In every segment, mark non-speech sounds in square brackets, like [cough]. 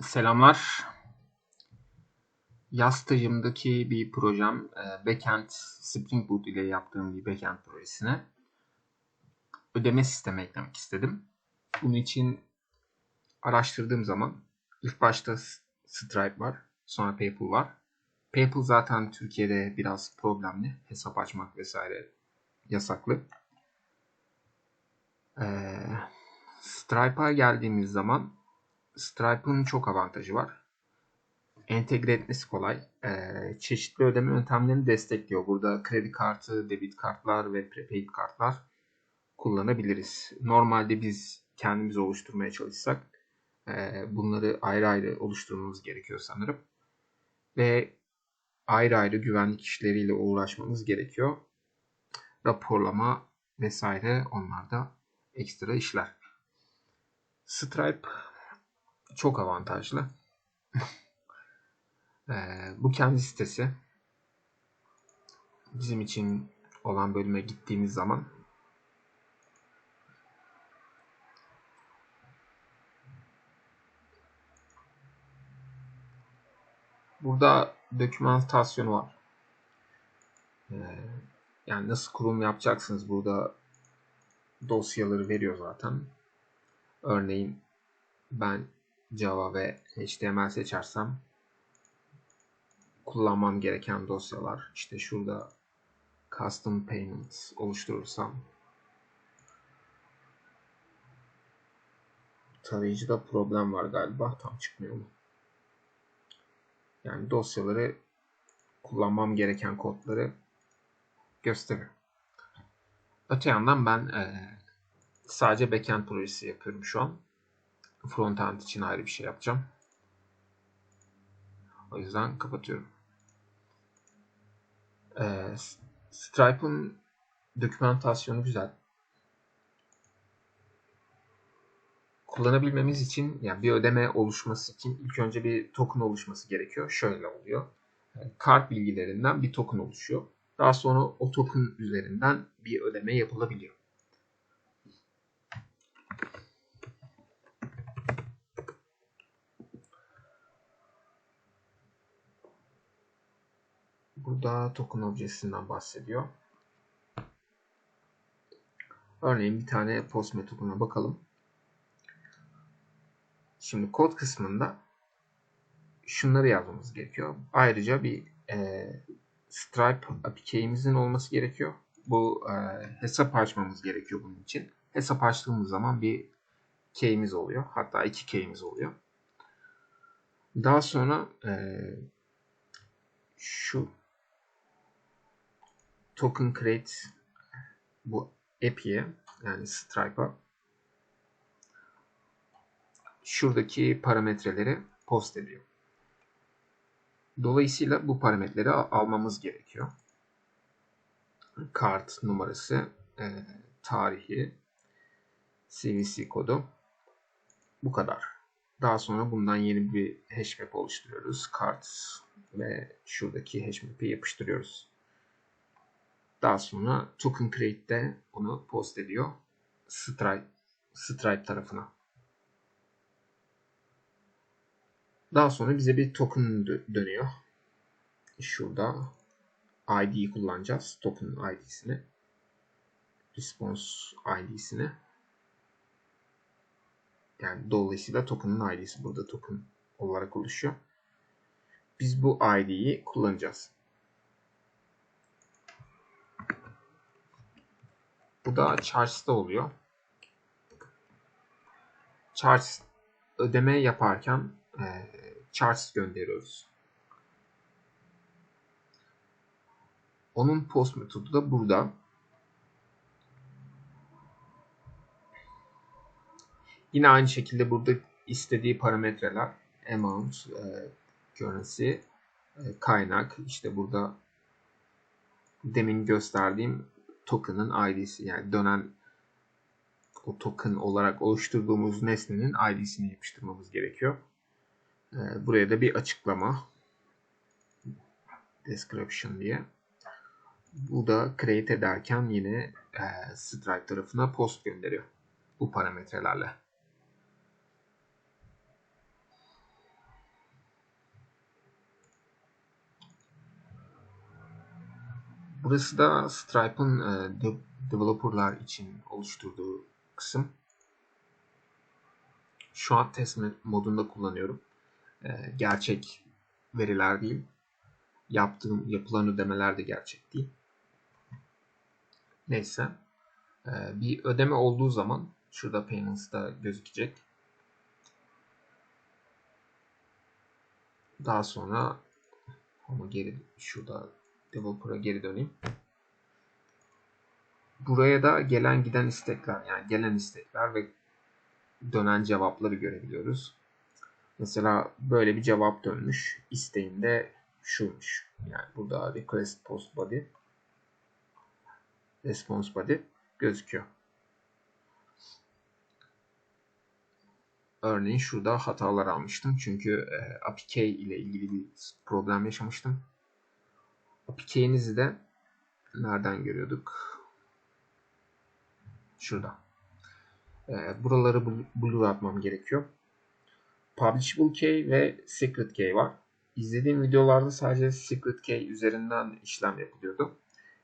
Selamlar. Yaz stajımdaki bir projem e, backend Spring Boot ile yaptığım bir backend projesine ödeme sistemi eklemek istedim. Bunun için araştırdığım zaman ilk başta Stripe var, sonra PayPal var. PayPal zaten Türkiye'de biraz problemli. Hesap açmak vesaire yasaklı. Ee, Stripe'a geldiğimiz zaman Stripe'ın çok avantajı var. Entegre etmesi kolay. Ee, çeşitli ödeme yöntemlerini destekliyor. Burada kredi kartı, debit kartlar ve prepaid kartlar kullanabiliriz. Normalde biz kendimiz oluşturmaya çalışsak e, bunları ayrı ayrı oluşturmamız gerekiyor sanırım. Ve ayrı ayrı güvenlik işleriyle uğraşmamız gerekiyor. Raporlama vesaire onlar da ekstra işler. Stripe çok avantajlı. [laughs] ee, bu kendi sitesi. Bizim için olan bölüme gittiğimiz zaman Burada dokümantasyonu var. Ee, yani nasıl kurum yapacaksınız burada dosyaları veriyor zaten. Örneğin ben Java ve HTML seçersem kullanmam gereken dosyalar işte şurada custom payments oluşturursam tarayıcıda problem var galiba tam çıkmıyor mu? Yani dosyaları kullanmam gereken kodları gösteriyor. Öte yandan ben e, sadece backend projesi yapıyorum şu an. Frontend için ayrı bir şey yapacağım. O yüzden kapatıyorum. Ee, Stripe'ın dokümantasyonu güzel. Kullanabilmemiz için yani bir ödeme oluşması için ilk önce bir token oluşması gerekiyor. Şöyle oluyor. Kart bilgilerinden bir token oluşuyor. Daha sonra o token üzerinden bir ödeme yapılabiliyor. Burada token objesinden bahsediyor. Örneğin bir tane post metoduna bakalım. Şimdi kod kısmında şunları yazmamız gerekiyor. Ayrıca bir e, Stripe API'imizin olması gerekiyor. Bu e, hesap açmamız gerekiyor bunun için. Hesap açtığımız zaman bir key'imiz oluyor. Hatta iki key'imiz oluyor. Daha sonra e, şu token create bu API'ye yani Stripe'a şuradaki parametreleri post ediyor. Dolayısıyla bu parametreleri almamız gerekiyor. Kart numarası, e, tarihi, CVC kodu. Bu kadar. Daha sonra bundan yeni bir hashmap oluşturuyoruz. Kart ve şuradaki hashmap'i yapıştırıyoruz. Daha sonra token create'de onu post ediyor Stripe, Stripe tarafına. Daha sonra bize bir token dönüyor. Şurada ID'yi kullanacağız. Token ID'sini. Response ID'sini. Yani dolayısıyla token'ın ID'si burada token olarak oluşuyor. Biz bu ID'yi kullanacağız. Bu da charge'da oluyor. Charge ödeme yaparken e, charge gönderiyoruz. Onun post metodu da burada. Yine aynı şekilde burada istediği parametreler amount, e, currency, e, kaynak, işte burada demin gösterdiğim token'ın ID'si yani dönen o token olarak oluşturduğumuz nesnenin ID'sini yapıştırmamız gerekiyor. Ee, buraya da bir açıklama description diye. Bu da create ederken yine e, Stripe tarafına post gönderiyor bu parametrelerle. Burası da Stripe'ın e, de- developerlar için oluşturduğu kısım. Şu an test modunda kullanıyorum. E, gerçek veriler değil. Yaptığım yapılan ödemeler de gerçek değil. Neyse. E, bir ödeme olduğu zaman şurada payments'da gözükecek. Daha sonra ama geri şurada developer'a geri döneyim. Buraya da gelen giden istekler yani gelen istekler ve dönen cevapları görebiliyoruz. Mesela böyle bir cevap dönmüş. İsteğinde şuymuş. Yani burada request post body response body gözüküyor. Örneğin şurada hatalar almıştım. Çünkü e, API ile ilgili bir problem yaşamıştım. API de nereden görüyorduk? Şurada. E, buraları blue atmam gerekiyor. Publishable key ve secret key var. İzlediğim videolarda sadece secret key üzerinden işlem yapılıyordu.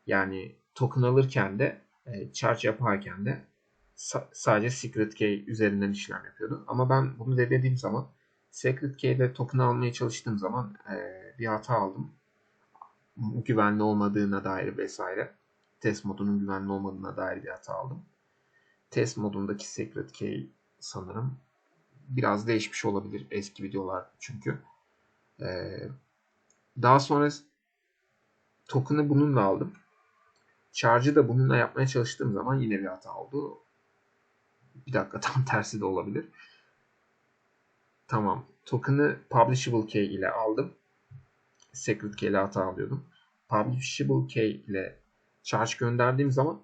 Yani token alırken de e, charge yaparken de sadece secret key üzerinden işlem yapıyordu. Ama ben bunu denediğim zaman secret key ve token almaya çalıştığım zaman e, bir hata aldım. Güvenli olmadığına dair vesaire. Test modunun güvenli olmadığına dair bir hata aldım. Test modundaki secret key sanırım biraz değişmiş olabilir eski videolar çünkü. Ee, daha sonra token'ı bununla aldım. Charge'ı da bununla yapmaya çalıştığım zaman yine bir hata oldu. Bir dakika [laughs] tam tersi de olabilir. Tamam. Token'ı Publishable Key ile aldım. Secret Key ile hata alıyordum. Publishable Key ile charge gönderdiğim zaman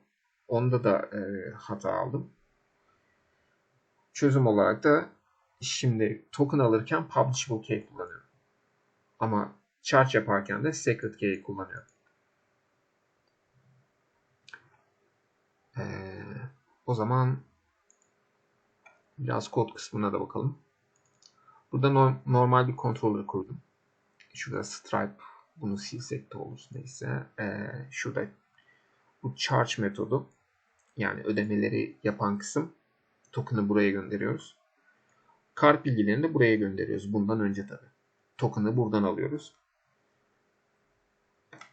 onda da e, hata aldım. Çözüm olarak da şimdi token alırken Publishable Key kullanıyorum. Ama charge yaparken de Secret Key kullanıyorum. Ee, o zaman biraz kod kısmına da bakalım. Burada normal bir controller kurdum. Şurada stripe bunu silsek de olur neyse. Ee, şurada bu charge metodu yani ödemeleri yapan kısım token'ı buraya gönderiyoruz. Kart bilgilerini de buraya gönderiyoruz. Bundan önce tabi. Token'ı buradan alıyoruz.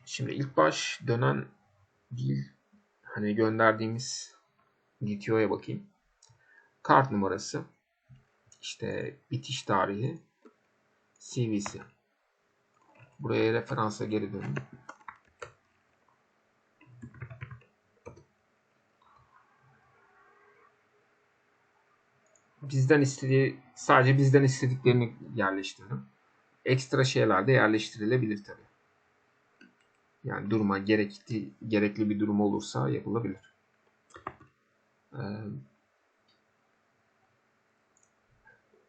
Şimdi ilk baş dönen değil hani gönderdiğimiz DTO'ya bakayım. Kart numarası, işte bitiş tarihi, CV'si. Buraya referansa geri dönün. Bizden istediği sadece bizden istediklerini yerleştirdim. Ekstra şeyler de yerleştirilebilir tabi. Yani duruma gerekli, gerekli bir durum olursa yapılabilir. Ee,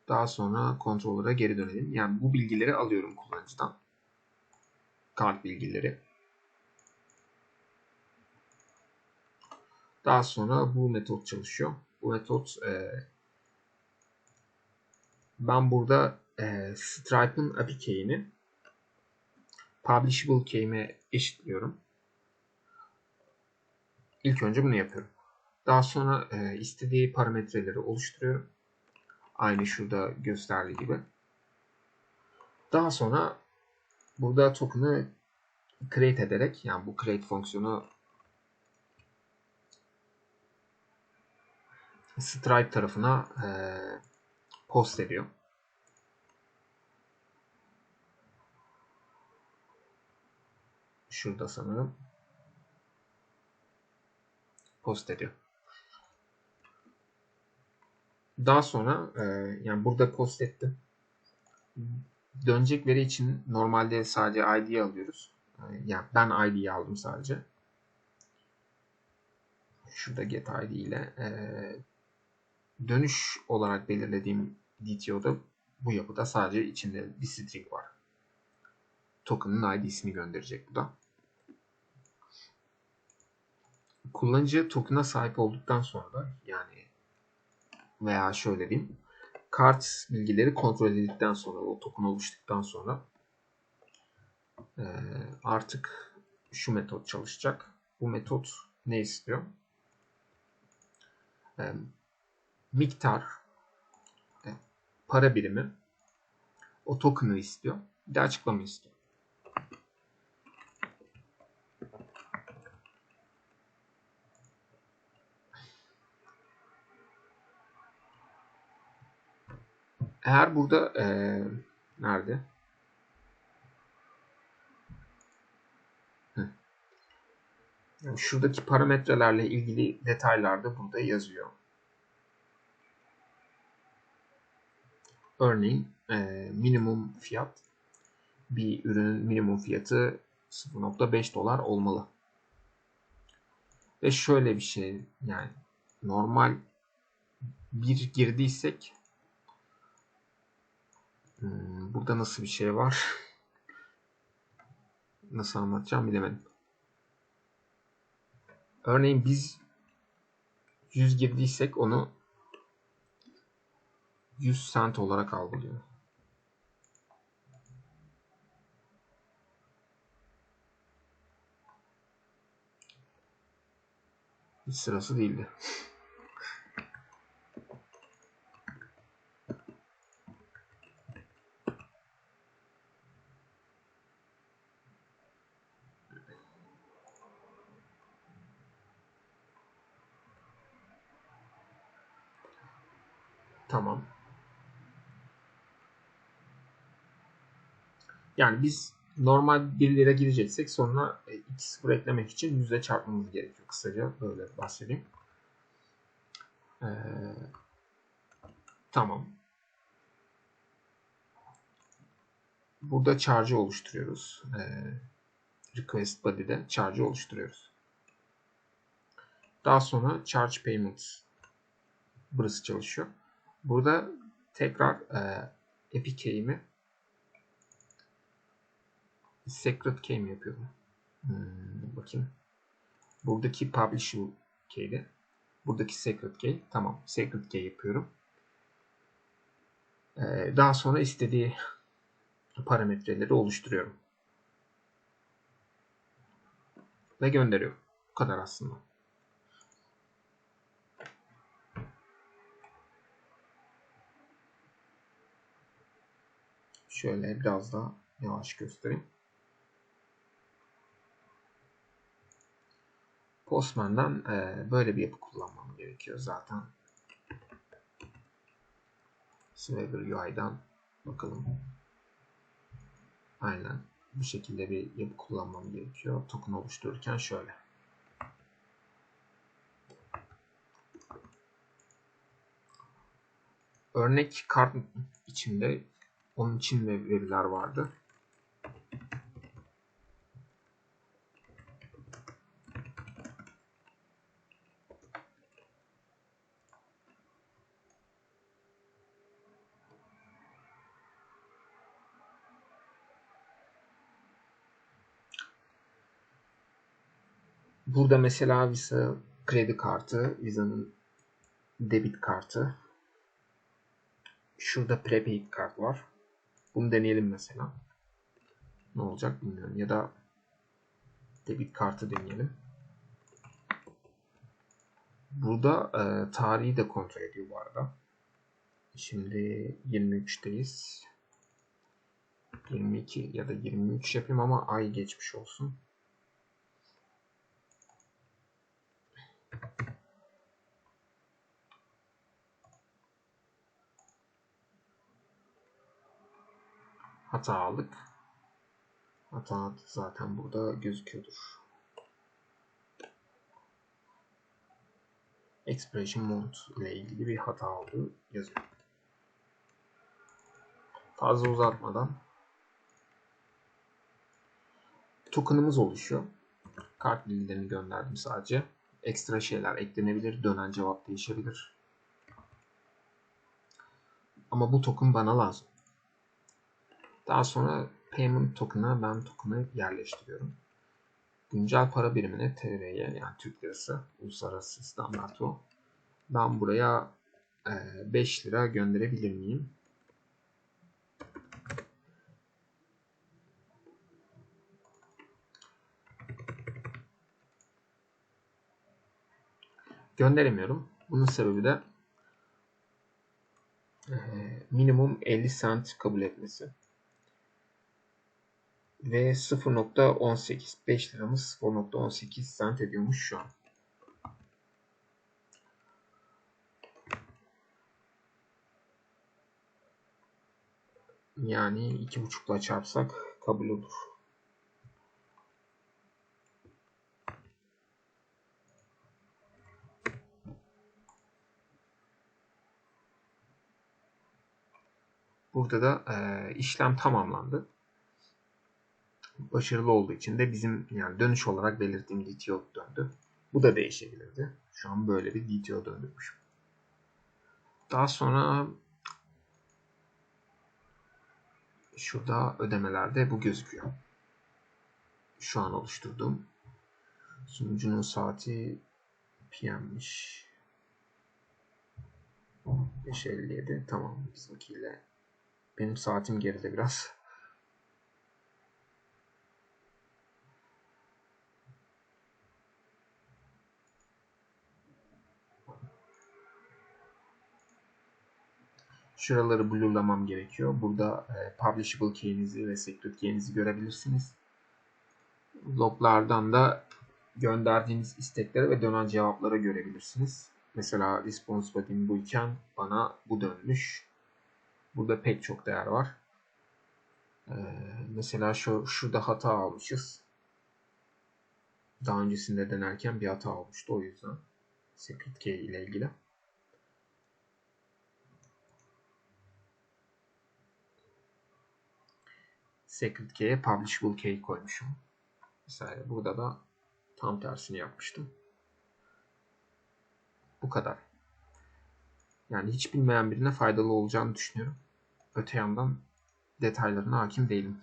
daha sonra kontrolöre geri dönelim. Yani bu bilgileri alıyorum kullanıcıdan. Kart bilgileri. Daha sonra bu metot çalışıyor. Bu metot e, ben burada e, Stripe'ın API key'ini publishable key'ime eşitliyorum. İlk önce bunu yapıyorum. Daha sonra e, istediği parametreleri oluşturuyorum. Aynı şurada gösterdiği gibi. Daha sonra burada token'ı create ederek yani bu create fonksiyonu Stripe tarafına e, post ediyor. Şurada sanırım. Post ediyor. Daha sonra e, yani burada post ettim. Dönecek veri için normalde sadece ID alıyoruz. E, yani ben ID'yi aldım sadece. Şurada get ID ile e, dönüş olarak belirlediğim DTO'da bu yapıda sadece içinde bir string var. Token'ın ID'sini gönderecek bu da. Kullanıcı token'a sahip olduktan sonra yani veya şöyle diyeyim kart bilgileri kontrol edildikten sonra o token oluştuktan sonra artık şu metot çalışacak. Bu metot ne istiyor? E, miktar e, para birimi o token'ı istiyor. Bir de açıklama istiyor. Eğer burada e, nerede? Yani şuradaki parametrelerle ilgili detaylar da burada yazıyor. Örneğin e, minimum fiyat bir ürünün minimum fiyatı 0.5 dolar olmalı. Ve şöyle bir şey yani normal bir girdiysek Hmm, burada nasıl bir şey var? Nasıl anlatacağım bilemedim. Örneğin biz 100 girdiysek onu 100 cent olarak algılıyor. Hiç sırası değildi. Tamam. Yani biz normal 1 lira gireceksek sonra 2 sıfır eklemek için yüzde çarpmamız gerekiyor. Kısaca böyle bahsedeyim. Ee, tamam. Burada charge oluşturuyoruz. Ee, request body'de charge oluşturuyoruz. Daha sonra charge payments burası çalışıyor. Burada tekrar e, epic key'imi secret key mi yapıyorum? Hmm, bakayım. Buradaki publish key'de. Buradaki secret key. Tamam. Secret key yapıyorum. Ee, daha sonra istediği parametreleri oluşturuyorum. Ve gönderiyorum. Bu kadar aslında. Şöyle biraz daha yavaş göstereyim. Postman'dan e, böyle bir yapı kullanmam gerekiyor zaten. Swagger UI'dan bakalım. Aynen bu şekilde bir yapı kullanmam gerekiyor. Token oluştururken şöyle. Örnek kart içinde onun için de veriler vardı. Burada mesela Visa kredi kartı, Visa'nın debit kartı. Şurada prepaid kart var. Bunu deneyelim mesela. Ne olacak bilmiyorum. Ya da debit kartı deneyelim. Burada e, tarihi de kontrol ediyor bu arada. Şimdi 23'teyiz. 22 ya da 23 yapayım ama ay geçmiş olsun. Hata aldık. Hata zaten burada gözüküyordur. Expression mode ile ilgili bir hata olduğu yazıyor. Fazla uzatmadan token'ımız oluşuyor. Kart bilgilerini gönderdim sadece. Ekstra şeyler eklenebilir. Dönen cevap değişebilir. Ama bu token bana lazım. Daha sonra payment token'a ben token'ı yerleştiriyorum. Güncel para birimine TL'ye yani Türk lirası uluslararası standart o. Ben buraya e, 5 lira gönderebilir miyim? Gönderemiyorum. Bunun sebebi de e, minimum 50 cent kabul etmesi. Ve 0.18 5 liramız 0.18 cent ediyormuş şu an. Yani iki buçukla çarpsak kabul olur. Burada da e, işlem tamamlandı. Başarılı olduğu için de bizim yani dönüş olarak belirttiğim DTO döndü. Bu da değişebilirdi. Şu an böyle bir DTO döndürmüş. Daha sonra şurada ödemelerde bu gözüküyor. Şu an oluşturduğum sunucunun saati PM'miş. 5.57 tamam bizimkiyle benim saatim geride biraz. Şuraları blurlamam gerekiyor. Burada e, publishable key'inizi ve secret key'inizi görebilirsiniz. Loglardan da gönderdiğiniz isteklere ve dönen cevaplara görebilirsiniz. Mesela response body'm buyken bana bu dönmüş. Burada pek çok değer var. Ee, mesela şu şurada hata almışız. Daha öncesinde denerken bir hata olmuştu o yüzden. Secret key ile ilgili. Secret key'e publishable key koymuşum. Mesela burada da tam tersini yapmıştım. Bu kadar. Yani hiç bilmeyen birine faydalı olacağını düşünüyorum. Öte yandan detaylarına hakim değilim.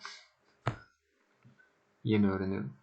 Yeni öğreniyorum.